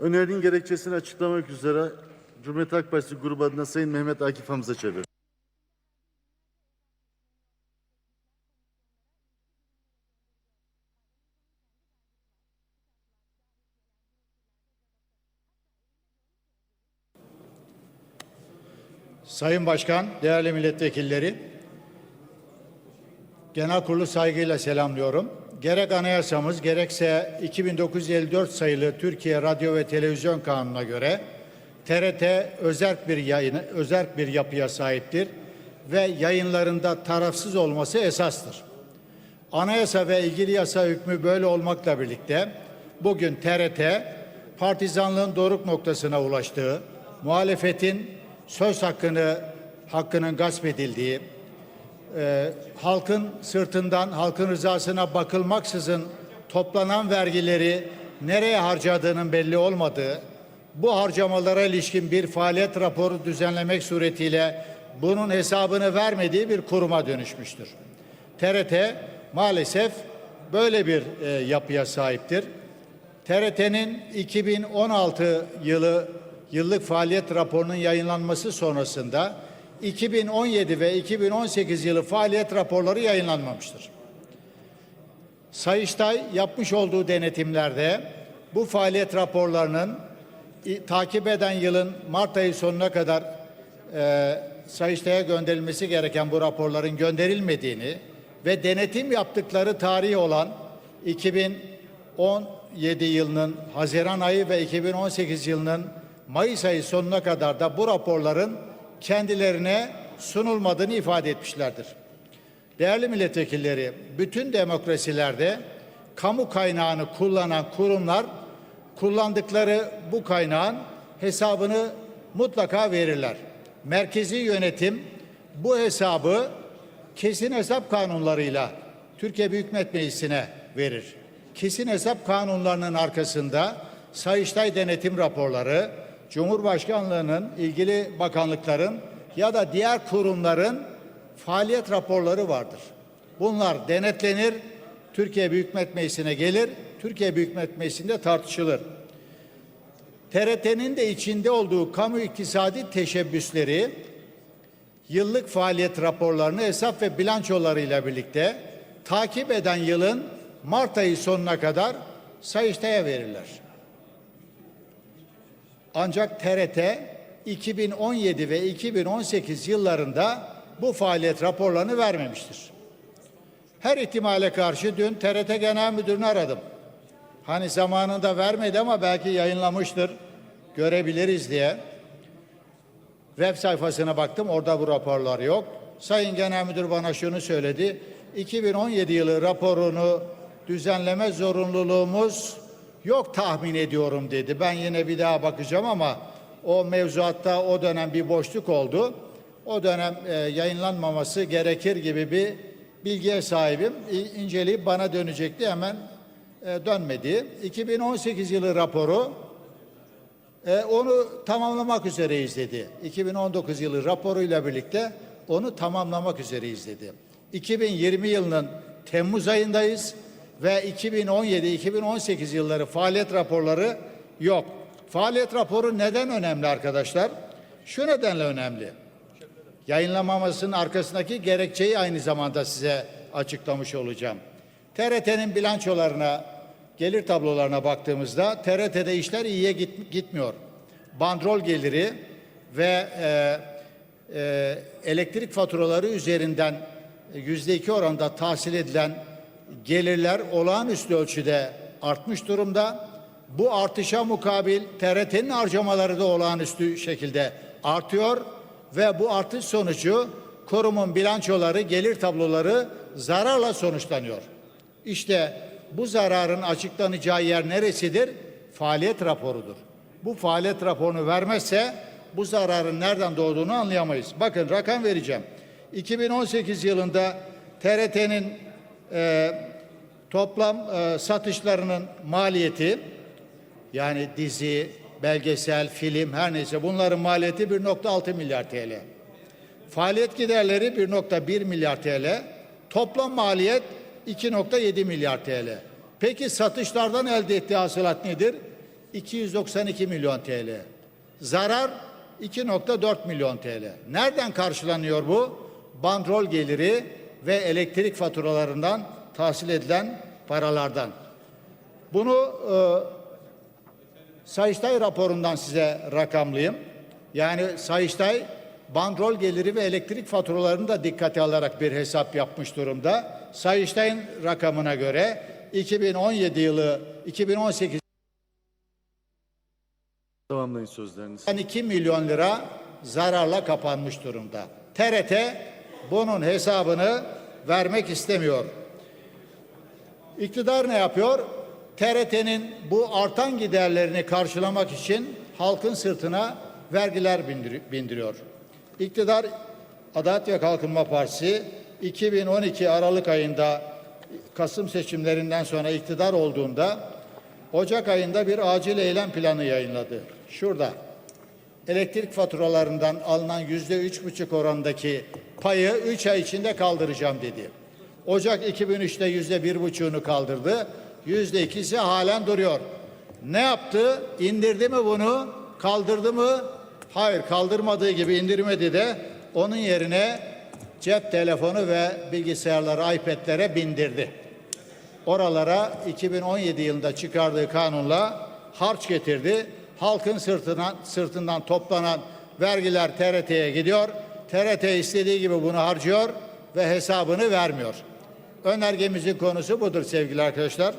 Önerinin gerekçesini açıklamak üzere Cumhuriyet Halk Partisi grubu adına Sayın Mehmet Akif Hamza Çebi. Sayın Başkan, değerli milletvekilleri, genel kurulu saygıyla selamlıyorum. Gerek anayasamız gerekse 2954 sayılı Türkiye Radyo ve Televizyon Kanunu'na göre TRT özerk bir yayını, özerk bir yapıya sahiptir ve yayınlarında tarafsız olması esastır. Anayasa ve ilgili yasa hükmü böyle olmakla birlikte bugün TRT partizanlığın doruk noktasına ulaştığı, muhalefetin söz hakkını hakkının gasp edildiği, e, halkın sırtından halkın rızasına bakılmaksızın toplanan vergileri nereye harcadığının belli olmadığı, bu harcamalara ilişkin bir faaliyet raporu düzenlemek suretiyle bunun hesabını vermediği bir kuruma dönüşmüştür. TRT maalesef böyle bir e, yapıya sahiptir. TRT'nin 2016 yılı yıllık faaliyet raporunun yayınlanması sonrasında 2017 ve 2018 yılı faaliyet raporları yayınlanmamıştır. Sayıştay yapmış olduğu denetimlerde bu faaliyet raporlarının takip eden yılın Mart ayı sonuna kadar e, Sayıştay'a gönderilmesi gereken bu raporların gönderilmediğini ve denetim yaptıkları tarihi olan 2017 yılının Haziran ayı ve 2018 yılının Mayıs ayı sonuna kadar da bu raporların kendilerine sunulmadığını ifade etmişlerdir. Değerli milletvekilleri, bütün demokrasilerde kamu kaynağını kullanan kurumlar kullandıkları bu kaynağın hesabını mutlaka verirler. Merkezi yönetim bu hesabı kesin hesap kanunlarıyla Türkiye Büyük Millet Meclisi'ne verir. Kesin hesap kanunlarının arkasında Sayıştay denetim raporları, Cumhurbaşkanlığının ilgili bakanlıkların ya da diğer kurumların faaliyet raporları vardır. Bunlar denetlenir, Türkiye Büyük Millet Meclisi'ne gelir, Türkiye Büyük Millet Meclisi'nde tartışılır. TRT'nin de içinde olduğu kamu iktisadi teşebbüsleri yıllık faaliyet raporlarını hesap ve bilançolarıyla birlikte takip eden yılın Mart ayı sonuna kadar Sayıştay'a verirler. Ancak TRT 2017 ve 2018 yıllarında bu faaliyet raporlarını vermemiştir. Her ihtimale karşı dün TRT Genel Müdürünü aradım. Hani zamanında vermedi ama belki yayınlamıştır, görebiliriz diye. Web sayfasına baktım, orada bu raporlar yok. Sayın Genel Müdür bana şunu söyledi. 2017 yılı raporunu düzenleme zorunluluğumuz yok tahmin ediyorum dedi. Ben yine bir daha bakacağım ama o mevzuatta o dönem bir boşluk oldu. O dönem e, yayınlanmaması gerekir gibi bir bilgiye sahibim. İ- inceleyip bana dönecekti hemen e, dönmedi. 2018 yılı raporu e, onu tamamlamak üzereyiz dedi. 2019 yılı raporuyla birlikte onu tamamlamak üzereyiz dedi. 2020 yılının Temmuz ayındayız ve 2017-2018 yılları faaliyet raporları yok. Faaliyet raporu neden önemli arkadaşlar? Şu nedenle önemli. Yayınlamamasının arkasındaki gerekçeyi aynı zamanda size açıklamış olacağım. TRT'nin bilançolarına, gelir tablolarına baktığımızda TRT'de işler iyiye git- gitmiyor. Bandrol geliri ve e, e, elektrik faturaları üzerinden yüzde iki oranda tahsil edilen gelirler olağanüstü ölçüde artmış durumda. Bu artışa mukabil TRT'nin harcamaları da olağanüstü şekilde artıyor ve bu artış sonucu kurumun bilançoları, gelir tabloları zararla sonuçlanıyor. İşte bu zararın açıklanacağı yer neresidir? Faaliyet raporudur. Bu faaliyet raporunu vermezse bu zararın nereden doğduğunu anlayamayız. Bakın rakam vereceğim. 2018 yılında TRT'nin e, toplam e, satışlarının maliyeti yani dizi, belgesel, film her neyse bunların maliyeti 1.6 milyar TL. Faaliyet giderleri 1.1 milyar TL. Toplam maliyet 2.7 milyar TL. Peki satışlardan elde ettiği hasılat nedir? 292 milyon TL. Zarar 2.4 milyon TL. Nereden karşılanıyor bu? Bandrol geliri ve elektrik faturalarından tahsil edilen paralardan. Bunu e, Sayıştay raporundan size rakamlayayım. Yani Sayıştay bandrol geliri ve elektrik faturalarını da dikkate alarak bir hesap yapmış durumda. Sayıştay'ın rakamına göre 2017 yılı 2018 Tamamlayın sözlerinizi. 2 milyon lira zararla kapanmış durumda. TRT bunun hesabını vermek istemiyor. İktidar ne yapıyor? TRT'nin bu artan giderlerini karşılamak için halkın sırtına vergiler bindir- bindiriyor. İktidar Adalet ve Kalkınma Partisi 2012 Aralık ayında Kasım seçimlerinden sonra iktidar olduğunda Ocak ayında bir acil eylem planı yayınladı. Şurada elektrik faturalarından alınan yüzde üç buçuk orandaki payı üç ay içinde kaldıracağım dedi. Ocak 2003'te yüzde bir buçuğunu kaldırdı. Yüzde ikisi halen duruyor. Ne yaptı? İndirdi mi bunu? Kaldırdı mı? Hayır kaldırmadığı gibi indirmedi de onun yerine cep telefonu ve bilgisayarları, iPad'lere bindirdi oralara 2017 yılında çıkardığı kanunla harç getirdi. Halkın sırtından, sırtından toplanan vergiler TRT'ye gidiyor. TRT istediği gibi bunu harcıyor ve hesabını vermiyor. Önergemizin konusu budur sevgili arkadaşlar.